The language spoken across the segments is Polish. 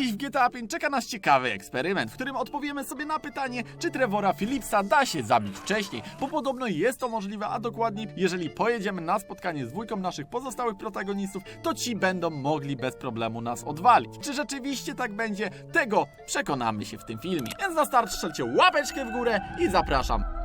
Dziś w GTA 5 czeka nas ciekawy eksperyment, w którym odpowiemy sobie na pytanie, czy Trevora Phillipsa da się zabić wcześniej, bo podobno jest to możliwe, a dokładniej, jeżeli pojedziemy na spotkanie z dwójką naszych pozostałych protagonistów, to ci będą mogli bez problemu nas odwalić. Czy rzeczywiście tak będzie? Tego przekonamy się w tym filmie. Więc na start strzelcie łapeczkę w górę i zapraszam.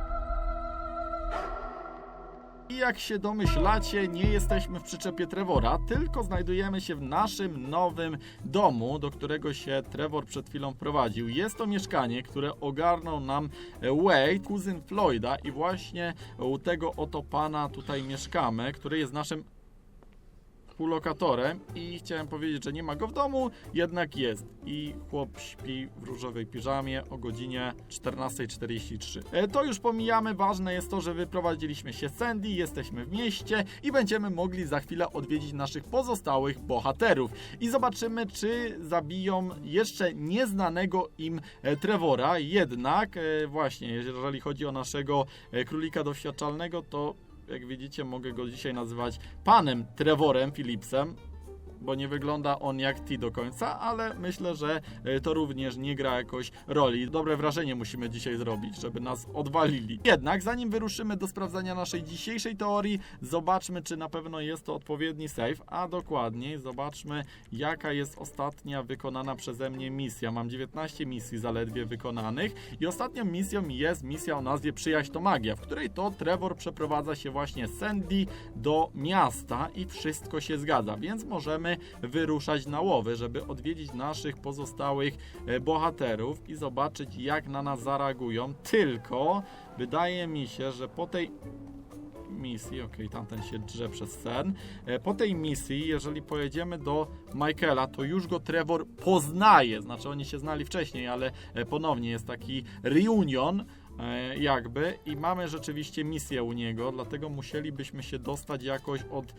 I jak się domyślacie, nie jesteśmy w przyczepie Trevora, tylko znajdujemy się w naszym nowym domu, do którego się Trevor przed chwilą wprowadził. Jest to mieszkanie, które ogarnął nam e, Wade, kuzyn Floyda i właśnie u tego oto pana tutaj mieszkamy, który jest naszym współlokatorem i chciałem powiedzieć, że nie ma go w domu, jednak jest. I chłop śpi w różowej piżamie o godzinie 14.43. E, To już pomijamy, ważne jest to, że wyprowadziliśmy się z Sandy, jesteśmy w mieście i będziemy mogli za chwilę odwiedzić naszych pozostałych bohaterów. I zobaczymy, czy zabiją jeszcze nieznanego im e, Trevora. Jednak e, właśnie, jeżeli chodzi o naszego królika doświadczalnego, to jak widzicie, mogę go dzisiaj nazywać panem Trevorem Phillipsem, bo nie wygląda on jak T do końca, ale myślę, że e, to również nie gra jakoś roli. Dobre wrażenie musimy dzisiaj zrobić, żeby nas odwalili. Jednak zanim wyruszymy do sprawdzania naszej dzisiejszej teorii, zobaczmy, czy na pewno jest to odpowiedni save, a dokładniej zobaczmy, jaka jest ostatnia wykonana przeze mnie misja. Mam 19 misji zaledwie wykonanych i ostatnią misją jest misja o nazwie Przyjaźń to magia, w której to Trevor przeprowadza się właśnie Sandy do miasta i wszystko się zgadza, więc możemy wyruszać na łowy, żeby odwiedzić naszych pozostałych e, bohaterów i zobaczyć jak na nas zareagują. Tylko wydaje mi się, że po tej misji, okej, tamten się drze przez sen. E, Po tej misji, jeżeli pojedziemy do Michaela, to już go Trevor poznaje. Znaczy oni się znali wcześniej, ale e, ponownie jest taki reunion jakby i mamy rzeczywiście misję u niego, dlatego musielibyśmy się dostać jakoś od e,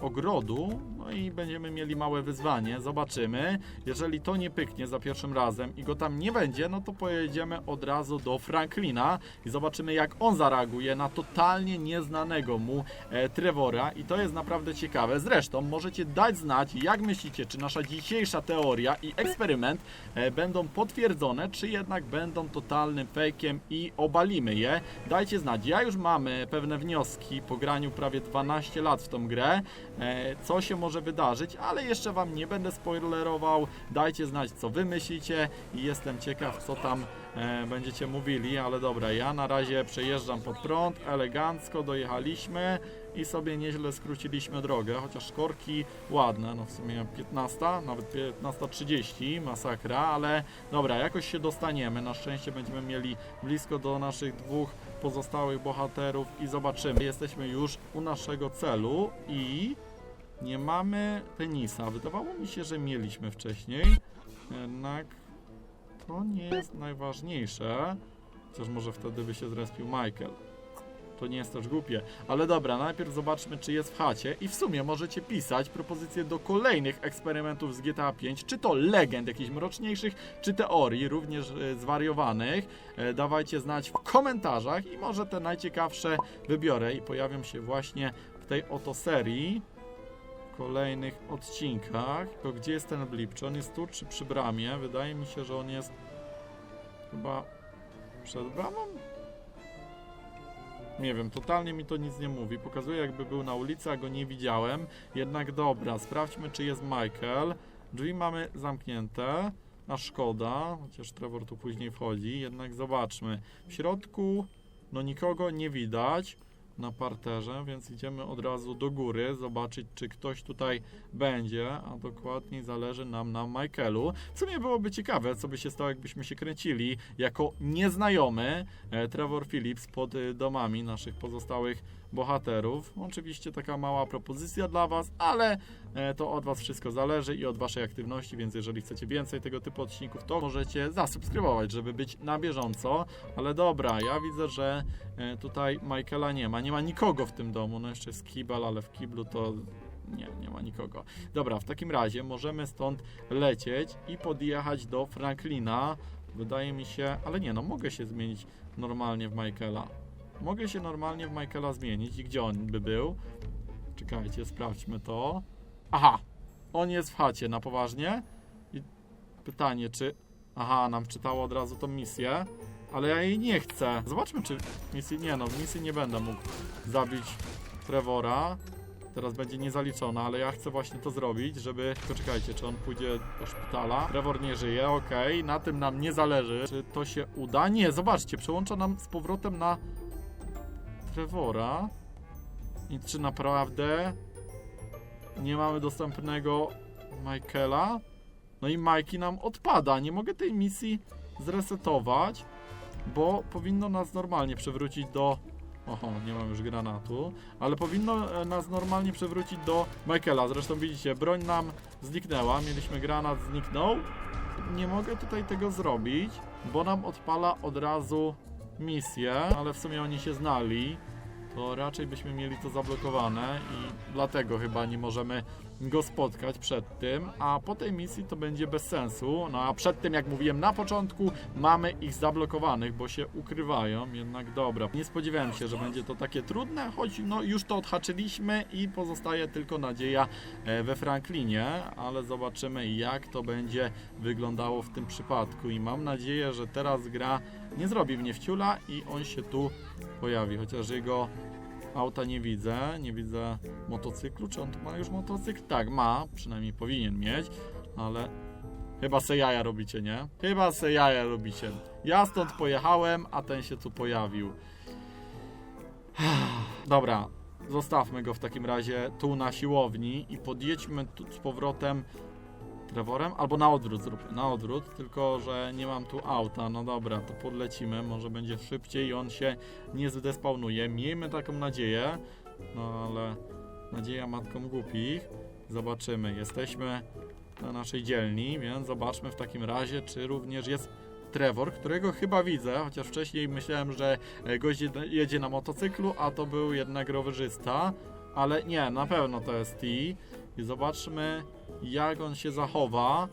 ogrodu, no i będziemy mieli małe wyzwanie, zobaczymy. Jeżeli to nie pyknie za pierwszym razem i go tam nie będzie, no to pojedziemy od razu do Franklina i zobaczymy jak on zareaguje na totalnie nieznanego mu e, Trevora i to jest naprawdę ciekawe. Zresztą możecie dać znać, jak myślicie, czy nasza dzisiejsza teoria i eksperyment e, będą potwierdzone, czy jednak będą totalnym fejkiem i obalimy je. Dajcie znać. Ja już mam pewne wnioski po graniu prawie 12 lat w tą grę, e, co się może wydarzyć, ale jeszcze Wam nie będę spoilerował. Dajcie znać, co Wy myślicie i jestem ciekaw, co tam e, będziecie mówili, ale dobra, ja na razie przejeżdżam pod prąd, elegancko dojechaliśmy i sobie nieźle skróciliśmy drogę, chociaż korki ładne, no w sumie 15, nawet 15.30, masakra, ale dobra, jakoś się dostaniemy, na szczęście będziemy mieli blisko do naszych dwóch pozostałych bohaterów i zobaczymy. Jesteśmy już u naszego celu i nie mamy penisa. Wydawało mi się, że mieliśmy wcześniej, jednak to nie jest najważniejsze, chociaż może wtedy by się zrespił Michael. To nie jest też głupie. Ale dobra, najpierw zobaczmy, czy jest w chacie. I w sumie możecie pisać propozycje do kolejnych eksperymentów z GTA 5, czy to legend jakichś mroczniejszych, czy teorii, również e, zwariowanych. E, dawajcie znać w komentarzach i może te najciekawsze wybiorę i pojawią się właśnie w tej oto serii. Kolejnych odcinkach. To gdzie jest ten blip? Czy on jest tu, czy przy bramie? Wydaje mi się, że on jest chyba przed bramą? Nie wiem, totalnie mi to nic nie mówi. Pokazuje jakby był na ulicy, a go nie widziałem. Jednak dobra, sprawdźmy czy jest Michael. Drzwi mamy zamknięte. A szkoda, chociaż Trevor tu później wchodzi. Jednak zobaczmy. W środku no nikogo nie widać na parterze, więc idziemy od razu do góry, zobaczyć czy ktoś tutaj będzie, a dokładniej zależy nam na Michaelu. W sumie byłoby ciekawe, co by się stało, jakbyśmy się kręcili jako nieznajomy e, Trevor Phillips pod e, domami naszych pozostałych bohaterów. Oczywiście taka mała propozycja dla Was, ale e, to od Was wszystko zależy i od Waszej aktywności, więc jeżeli chcecie więcej tego typu odcinków, to możecie zasubskrybować, żeby być na bieżąco. Ale dobra, ja widzę, że e, tutaj Michaela nie ma. Nie ma nikogo w tym domu. No jeszcze jest kibel, ale w kiblu to nie, nie ma nikogo. Dobra, w takim razie możemy stąd lecieć i podjechać do Franklina. Wydaje mi się, ale nie, no mogę się zmienić normalnie w Michaela. Mogę się normalnie w Michaela zmienić i gdzie on by był? Czekajcie, sprawdźmy to. Aha, on jest w chacie, na poważnie? I pytanie, czy... Aha, nam czytało od razu tą misję, ale ja jej nie chcę. Zobaczmy, czy misji... Nie no, w misji nie będę mógł zabić Trevora. Teraz będzie niezaliczona, ale ja chcę właśnie to zrobić, żeby... Poczekajcie, czy on pójdzie do szpitala. Trevor nie żyje, okej, na tym nam nie zależy. Czy to się uda? Nie, zobaczcie, przełącza nam z powrotem na Trevora. I czy naprawdę nie mamy dostępnego Michaela? No i Mikey nam odpada. Nie mogę tej misji zresetować, bo powinno nas normalnie przewrócić do. Oho, nie mam już granatu, ale powinno e, nas normalnie przewrócić do Michaela. Zresztą widzicie, broń nam zniknęła. Mieliśmy granat, zniknął. Nie mogę tutaj tego zrobić, bo nam odpala od razu misję, ale w sumie oni się znali to raczej byśmy mieli to zablokowane i dlatego chyba nie możemy go spotkać przed tym, a po tej misji to będzie bez sensu. No a przed tym, jak mówiłem na początku, mamy ich zablokowanych, bo się ukrywają, jednak dobra. Nie spodziewałem się, że będzie to takie trudne, choć no już to odhaczyliśmy i pozostaje tylko nadzieja e, we Franklinie, ale zobaczymy jak to będzie wyglądało w tym przypadku i mam nadzieję, że teraz gra nie zrobi mnie wciula i on się tu pojawi, chociaż jego auta nie widzę, nie widzę motocyklu, czy on tu ma już motocykl? Tak, ma, przynajmniej powinien mieć, ale chyba se jaja robicie, nie? Chyba se jaja robicie. Ja stąd pojechałem, a ten się tu pojawił. Dobra, zostawmy go w takim razie tu na siłowni i podjedźmy tu z powrotem Trevorem, albo na odwrót zróbmy, na odwrót, tylko że nie mam tu auta, no dobra, to podlecimy, może będzie szybciej. I on się nie zdespawnuje, miejmy taką nadzieję, no ale nadzieja matką głupich, zobaczymy, jesteśmy na naszej dzielni, więc zobaczmy w takim razie, czy również jest Trevor, którego chyba widzę, chociaż wcześniej myślałem, że e, gość jed- jedzie na motocyklu, a to był jednak rowerzysta, ale nie, na pewno to jest T i zobaczmy jak on się zachowa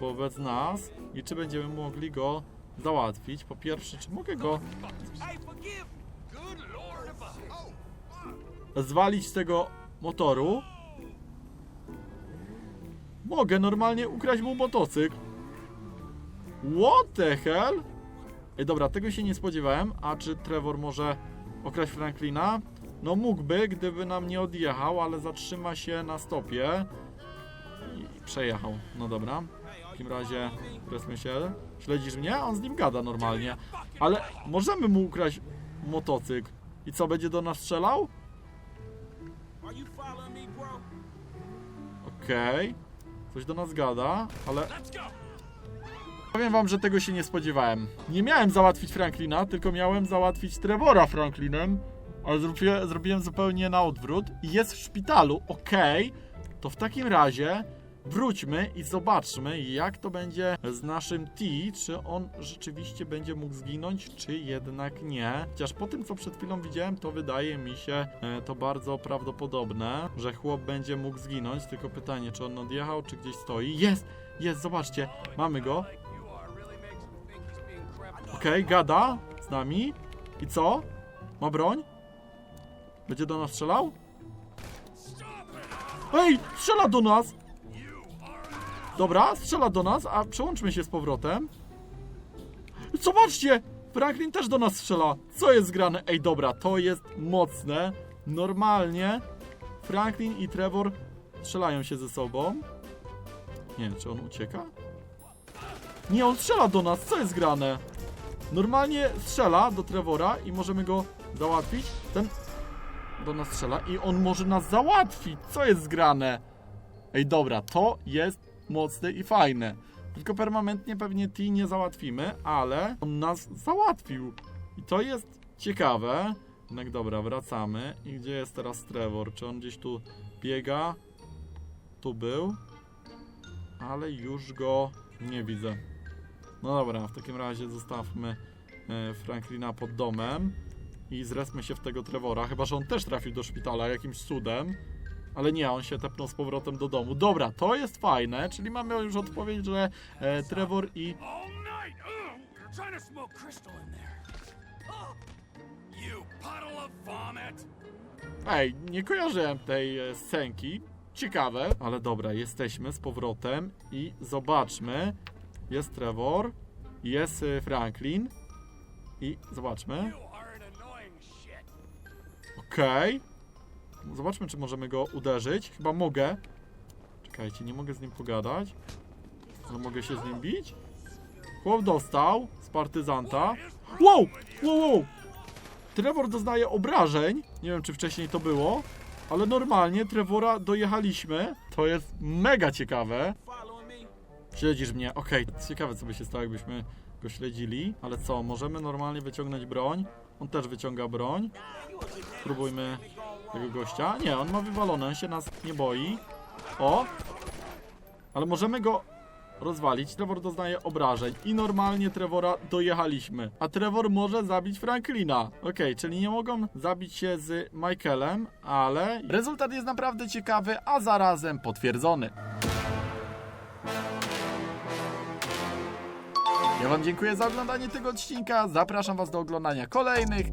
wobec nas i czy będziemy mogli go załatwić. Po pierwsze, czy mogę go zwalić z tego motoru? Mogę normalnie ukraść mu motocykl. What the hell? Ej, dobra, tego się nie spodziewałem. A czy Trevor może okraść Franklina? No mógłby, gdyby nam nie odjechał, ale zatrzyma się na stopie i przejechał. No dobra. W takim razie powiedzmy się. Śledzisz mnie? On z nim gada normalnie. Ale możemy mu ukraść motocykl. I co, będzie do nas strzelał? Okej. Coś do nas gada, ale powiem wam, że tego się nie spodziewałem. Nie miałem załatwić Franklina, tylko miałem załatwić Trevora Franklinem, ale zrobię, zrobiłem zupełnie na odwrót i jest w szpitalu. Okej, to w takim razie wróćmy i zobaczmy, jak to będzie z naszym T, czy on rzeczywiście będzie mógł zginąć, czy jednak nie. Chociaż po tym, co przed chwilą widziałem, to wydaje mi się e, to bardzo prawdopodobne, że chłop będzie mógł zginąć, tylko pytanie, czy on odjechał, czy gdzieś stoi. Jest, jest, zobaczcie, mamy go. Okej, gada z nami. I co? Ma broń? Będzie do nas strzelał? Ej, strzela do nas! Dobra, strzela do nas, a przełączmy się z powrotem. Zobaczcie! Franklin też do nas strzela. Co jest grane? Ej, dobra, to jest mocne. Normalnie Franklin i Trevor strzelają się ze sobą. Nie wiem, czy on ucieka? Nie, on strzela do nas. Co jest grane? Normalnie strzela do Trevora i możemy go załatwić. Ten do nas strzela i on może nas załatwić. Co jest zgrane? Ej, dobra, to jest mocne i fajne. Tylko permanentnie pewnie T nie załatwimy, ale on nas załatwił. I to jest ciekawe. Jednak dobra, wracamy. I gdzie jest teraz Trevor? Czy on gdzieś tu biega? Tu był. Ale już go nie widzę. No dobra, w takim razie zostawmy e, Franklina pod domem i zresmy się w tego Trevora, chyba że on też trafił do szpitala jakimś cudem. Ale nie, on się tepnął z powrotem do domu. Dobra, to jest fajne, czyli mamy już odpowiedź, że e, Trevor i... Ej, nie kojarzyłem tej e, scenki. Ciekawe, ale dobra, jesteśmy z powrotem i zobaczmy, Jest Trevor. Jest y, Franklin. I zobaczmy. Okej. Zobaczmy, czy możemy go uderzyć. Chyba mogę. Czekajcie, nie mogę z nim pogadać. Ale mogę się z nim bić? Chłop dostał z partyzanta. Wow! Wow, wow! Trevor doznaje obrażeń. Nie wiem, czy wcześniej to było. Ale normalnie Trevora dojechaliśmy. To jest mega ciekawe. Śledzisz mnie, okej. Ciekawe, co by się stało, jakbyśmy go śledzili. Ale co, możemy normalnie wyciągnąć broń. On też wyciąga broń. Spróbujmy tego gościa. Nie, on ma wywalone, on się nas nie boi. O! Ale możemy go rozwalić. Trevor doznaje obrażeń. I normalnie Trevora dojechaliśmy. A Trevor może zabić Franklina. Okej, czyli nie mogą zabić się z Michaelem, ale rezultat jest naprawdę ciekawy, a zarazem potwierdzony. Ja Wam dziękuję za oglądanie tego odcinka. Zapraszam Was do oglądania kolejnych.